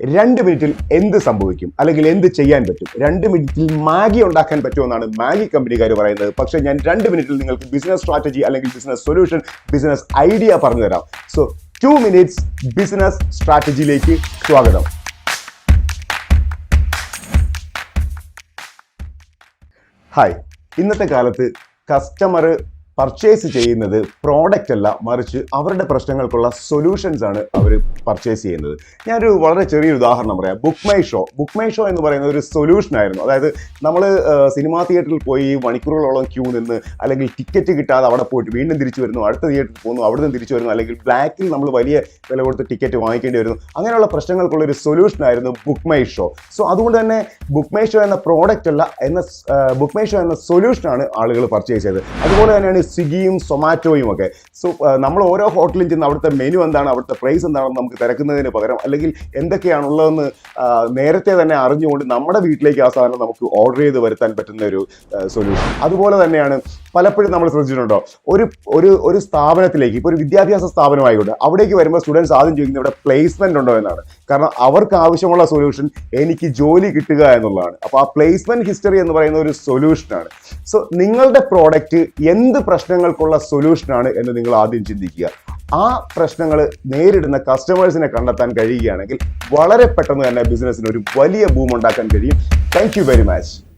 രണ്ട് മിനിറ്റിൽ എന്ത് സംഭവിക്കും? അല്ലെങ്കിൽ എന്ത് ചെയ്യാൻ പറ്റും? രണ്ട് മിനിറ്റിൽ മാഗി ഉണ്ടാക്കാൻ പറ്റുമെന്നാണ് മാഗി കമ്പനിക്കാർ പറയുന്നത്. പക്ഷേ ഞാൻ രണ്ട് മിനിറ്റിൽ നിങ്ങൾക്ക് ബിസിനസ് സ്ട്രാറ്റജി അല്ലെങ്കിൽ ബിസിനസ് സൊല്യൂഷൻ ബിസിനസ് ഐഡിയ പറഞ്ഞു തരാം. സോ ടു മിനിറ്റ്സ് ബിസിനസ് സ്ട്രാറ്റജിയിലേക്ക് സ്വാഗതം. ഹായ് ഇന്നത്തെ കാലത്ത് കസ്റ്റമർ പർച്ചേസ് ചെയ്യുന്നത് പ്രോഡക്റ്റ് അല്ല മറിച്ച് അവരുടെ പ്രശ്നങ്ങൾക്കുള്ള സൊല്യൂഷൻസ് ആണ് അവർ പർച്ചേസ് ചെയ്യുന്നത്. ഞാനൊരു വളരെ ചെറിയ ഉദാഹരണം പറയാം. Book My Show Book My Show എന്ന് പറയുന്ന ഒരു സൊല്യൂഷൻ ആയിരുന്നു. അതായത് നമ്മൾ സിനിമാ തിയേറ്ററിൽ പോയി മണിക്കൂറുകളോളം ക്യൂ നിന്ന് അല്ലെങ്കിൽ ടിക്കറ്റ് കിട്ടാതെ അവിടെ പോയിട്ട് വീണ്ടും തിരിച്ചു വരുന്നു അടുത്ത തിയേറ്ററിൽ പോകുന്നു അവിടെ നിന്ന് തിരിച്ചു വരുന്നു അല്ലെങ്കിൽ ബ്ലാക്കിൽ നമ്മൾ വലിയ വില കൊടുത്ത് ടിക്കറ്റ് വാങ്ങിക്കേണ്ടി വരുന്നു. അങ്ങനെയുള്ള പ്രശ്നങ്ങൾക്കുള്ള ഒരു സൊല്യൂഷൻ ആയിരുന്നു ബുക്ക് മൈ ഷോ സോ അതുകൊണ്ട് തന്നെ ബുക്ക് മൈ ഷോ എന്ന പ്രോഡക്റ്റ് അല്ല എന്ന ബുക്ക് മൈ ഷോ എന്ന സൊല്യൂഷനാണ് ആളുകൾ പർച്ചേസ് ചെയ്തത്. അതുപോലെ തന്നെയാണ് സ്വിഗ്ഗിയും സൊമാറ്റോയും ഒക്കെ. സോ നമ്മൾ ഓരോ ഹോട്ടലിൽ ചെന്ന് അവിടുത്തെ മെനു എന്താണ് അവിടുത്തെ പ്രൈസ് എന്താണെന്ന് നമുക്ക് തിരക്കുന്നതിന് പകരം അല്ലെങ്കിൽ എന്തൊക്കെയാണുള്ളതെന്ന് നേരത്തെ തന്നെ അറിഞ്ഞുകൊണ്ട് നമ്മുടെ വീട്ടിലേക്ക് ആ സാധനം നമുക്ക് ഓർഡർ ചെയ്ത് വരുത്താൻ പറ്റുന്ന ഒരു സൊല്യൂഷൻ അതുപോലെ തന്നെയാണ് പലപ്പോഴും നമ്മൾ ശ്രദ്ധിച്ചിട്ടുണ്ടോ? ഒരു ഒരു ഒരു സ്ഥാപനത്തിലേക്ക് ഇപ്പോൾ ഒരു വിദ്യാഭ്യാസ സ്ഥാപനമായിക്കോട്ടെ അവിടേക്ക് വരുമ്പോൾ സ്റ്റുഡൻസ് ആദ്യം ചോദിക്കുന്നത് ഇവിടെ പ്ലേസ്മെന്റ് ഉണ്ടോ എന്നാണ്. കാരണം അവർക്ക് ആവശ്യമുള്ള സൊല്യൂഷൻ എനിക്ക് ജോലി കിട്ടുക എന്നുള്ളതാണ്. അപ്പോൾ ആ പ്ലേസ്മെന്റ് ഹിസ്റ്ററി എന്ന് പറയുന്ന ഒരു സൊല്യൂഷനാണ് സോ നിങ്ങളുടെ പ്രോഡക്റ്റ് എന്ത് പ്രശ്നങ്ങൾക്കുള്ള സൊല്യൂഷനാണ് എന്ന് നിങ്ങൾ ആദ്യം ചിന്തിക്കുക. ആ പ്രശ്നങ്ങൾ നേരിടുന്ന കസ്റ്റമേഴ്സിനെ കണ്ടെത്താൻ കഴിയുകയാണെങ്കിൽ വളരെ പെട്ടെന്ന് തന്നെ ബിസിനസ്സിന് ഒരു വലിയ ബൂം ഉണ്ടാക്കാൻ കഴിയും. Thank very much